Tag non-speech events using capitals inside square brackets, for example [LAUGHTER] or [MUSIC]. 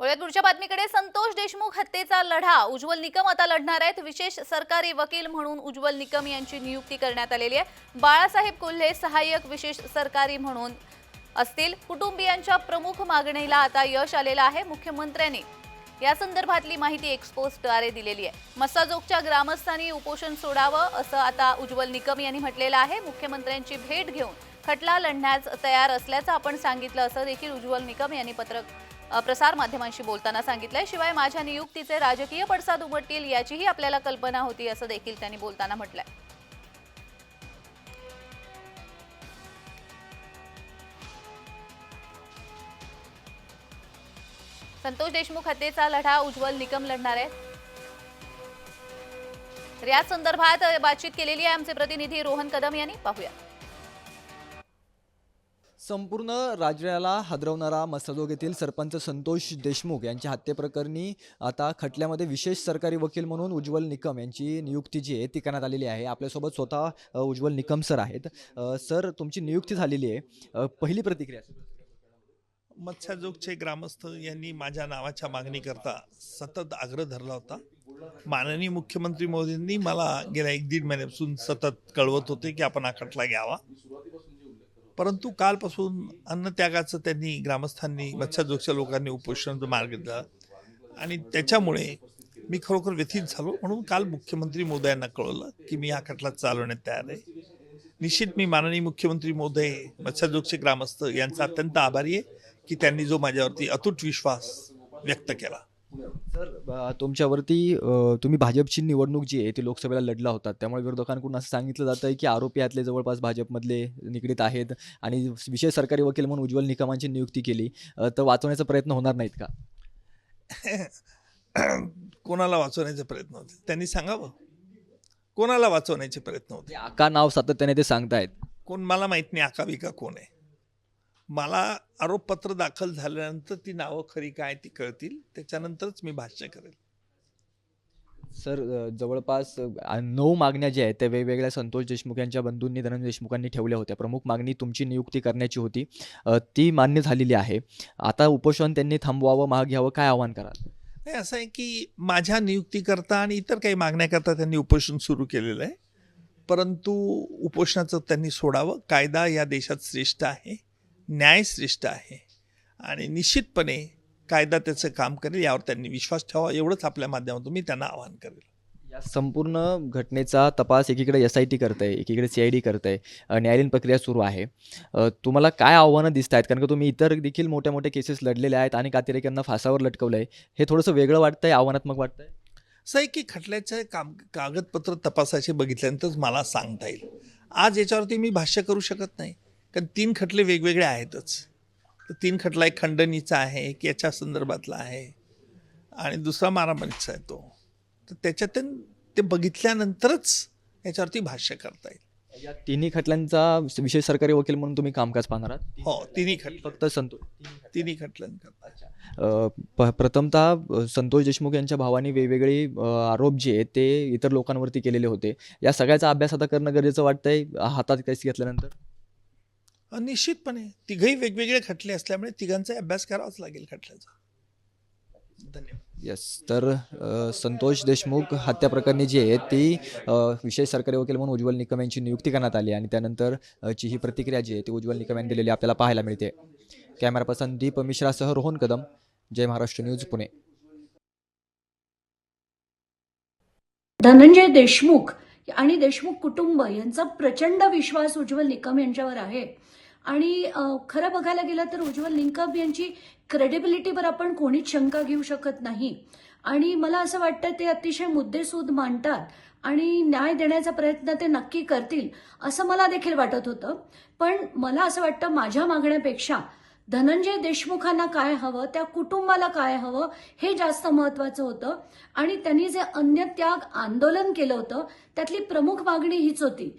वळूयात पुढच्या बातमीकडे संतोष देशमुख हत्येचा लढा. उज्ज्वल निकम आता लढणार आहेत. विशेष सरकारी वकील म्हणून उज्ज्वल निकम यांची नियुक्ती करण्यात आलेली आहे. बाळासाहेब कोल्हे सहाय्यक विशेष सरकारी म्हणून असतील. कुटुंबियांच्या प्रमुख मागणीला आता यश आलेलं आहे. मुख्यमंत्र्यांनी या संदर्भातली माहिती एक्सपोजद्वारे दिलेली आहे. मस्साजोगच्या ग्रामस्थांनी उपोषण सोडावं असं आता उज्ज्वल निकम यांनी म्हटलेलं आहे. मुख्यमंत्र्यांची भेट घेऊन खटला लढण्यास तयार असल्याचं आपण सांगितलं असं देखील उज्ज्वल निकम यांनी पत्रक प्रसार माध्यमांशी बोलताना सांगितलंय. शिवाय माझ्या नियुक्तीचे राजकीय पडसाद उमटतील याचीही आपल्याला कल्पना होती असं देखील त्यांनी बोलताना म्हटलंय. संतोष देशमुख हत्येचा लढा उज्ज्वल निकम लढणार आहे याच या संदर्भात बातचीत केलेली आहे आमचे प्रतिनिधी रोहन कदम यांनी. पाहूया. संपूर्ण राज्याला हादरवणारा मसदोग येथील सरपंच संतोष देशमुख यांच्या हत्येप्रकरणी आता खटल्यामध्ये विशेष सरकारी वकील म्हणून उज्ज्वल निकम यांची नियुक्ती जी आहे ती करण्यात आलेली आहे. आपल्यासोबत स्वतः उज्ज्वल निकम सर आहेत. सर तुमची नियुक्ती झालेली आहे. पहिली प्रतिक्रिया मत्स्याजोगचे ग्रामस्थ यांनी माझ्या नावाच्या मागणीकरता सतत आग्रह धरला होता. माननीय मुख्यमंत्री मोदींनी मला गेल्या एक दीड महिन्यापासून सतत कळवत होते की आपण हा खटला घ्यावा. परंतु कालपासून अन्नत्यागाचं त्यांनी ग्रामस्थांनी मत्स्याजोगच्या लोकांनी उपोषणाचा मार्ग दिला आणि त्याच्यामुळे मी खरोखर व्यथित झालो. म्हणून काल मुख्यमंत्री मोदयांना कळवलं की मी हा खटला चालवण्यात तयार आहे. निश्चित मी माननीय मुख्यमंत्री मोदय मत्स्याजोगचे ग्रामस्थ यांचा अत्यंत आभारी आहे की त्यांनी जो माझ्यावरती अतूट विश्वास व्यक्त केला. सर तुमच्यावरती तुम्ही भाजपची निवडणूक जी आहे ती लोकसभेला लढला होता. त्यामुळे विरोधकांकडून असं सांगितलं जातं आहे की आरोपी यातले जवळपास भाजपमधले निगडीत आहेत आणि विशेष सरकारी वकील म्हणून उज्ज्वल निकमांची नियुक्ती केली. तर वाचवण्याचा प्रयत्न होणार नाहीत का? [COUGHS] कोणाला वाचवण्याचे प्रयत्न होते त्यांनी सांगावं. कोणाला वाचवण्याचे प्रयत्न होते आका नाव सातत्याने ते सांगतायत. कोण? मला माहीत नाही आकाविका कोण आहे. मला आरोपपत्र दाखल झाल्यानंतर ती नावं खरी काय ती कळतील. त्याच्यानंतरच मी भाष्य करेल. सर जवळपास नऊ मागण्या ज्या आहेत त्या वेगवेगळ्या संतोष देशमुख यांच्या बंधूंनी धनंजय देशमुखांनी ठेवल्या होत्या. प्रमुख मागणी तुमची नियुक्ती करण्याची होती. ती मान्य झालेली आहे. आता उपोषण त्यांनी थांबवावं माग घ्यावं काय आव्हान कराल? नाही असं आहे की माझ्या नियुक्तीकरता आणि इतर काही मागण्याकरता त्यांनी उपोषण सुरू केलेलं आहे. परंतु उपोषणाचं त्यांनी सोडावं. कायदा या देशात श्रेष्ठ आहे. न्याय श्रेष्ठ आहे. आणि निश्चितपणे कायदा त्याचं काम करेल यावर त्यांनी विश्वास ठेवा एवढंच आपल्या माध्यमातून मी त्यांना आवाहन करेल. या संपूर्ण घटनेचा तपास एकीकडे एस आय टी करत आहे एकीकडे सी आय डी करत आहे न्यायालयीन प्रक्रिया सुरू आहे. तुम्हाला काय आव्हानं दिसत आहेत? कारण का तुम्ही इतर देखील मोठ्या मोठ्या केसेस लढलेल्या आहेत आणि अतिरेक्यांना फासावर लटकवलं आहे हे थोडंसं वेगळं वाटतंय आव्हानात्मक वाटतंय? असं आहे की खटल्याचे काम कागदपत्र तपासायचे बघितल्यानंतरच मला सांगता येईल. आज याच्यावरती मी भाष्य करू शकत नाही. कारण तीन खटले वेगवेगळे आहेतच. तर तीन खटला एक खंडणीचा आहे एक याच्या संदर्भातला आहे आणि दुसरा मारामारीचा आहे तो. तर त्याच्यातून ते बघितल्यानंतरच याच्यावरती भाष्य करता येईल. या तिन्ही खटल्यांचा विशेष सरकारी वकील म्हणून तुम्ही कामकाज पाहणार आहात? हो तिन्ही खटलं फक्त संतोष तिन्ही खटल्यांकरता. प्रथमतः संतोष देशमुख यांच्या भावानी वेगवेगळे आरोप जे आहेत ते इतर लोकांवरती केलेले होते. या सगळ्याचा अभ्यास आता करणं गरजेचं वाटतंय. हातात केस घेतल्यानंतर? निश्चितपणे तिघही वेगवेगळे खटले असल्यामुळे तिघांचा अभ्यास करावाच लागेल खटल्याचा. धन्यवाद. येस तर संतोष देशमुख हत्या प्रकरणी जी आहे ती विशेष सरकारी वकील म्हणून उज्ज्वल निकम यांची नियुक्ती करण्यात आली आणि त्यानंतर ची ही प्रतिक्रिया जी आहे ती उज्ज्वल निकम यांनी दिलेली आपल्याला पाहायला मिळते. कॅमेरा पर्सन दीप मिश्रासह रोहन कदम. जय महाराष्ट्र न्यूज पुणे. धनंजय देशमुख आणि देशमुख कुटुंब यांचा प्रचंड विश्वास उज्ज्वल निकम यांच्यावर आहे. आणि खरं बघायला गेलं तर उज्ज्वल लिंकअप यांची क्रेडिबिलिटीवर आपण कोणीच शंका घेऊ शकत नाही. आणि मला असं वाटतं ते अतिशय मुद्देसूद मांडतात आणि न्याय देण्याचा प्रयत्न ते नक्की करतील असं मला देखील वाटत होतं. पण मला असं वाटतं माझ्या मागण्यापेक्षा धनंजय देशमुखांना काय हवं त्या कुटुंबाला काय हवं हे जास्त महत्वाचं होतं. आणि त्यांनी जे अन्य त्याग आंदोलन केलं होतं त्यातली प्रमुख मागणी हीच होती.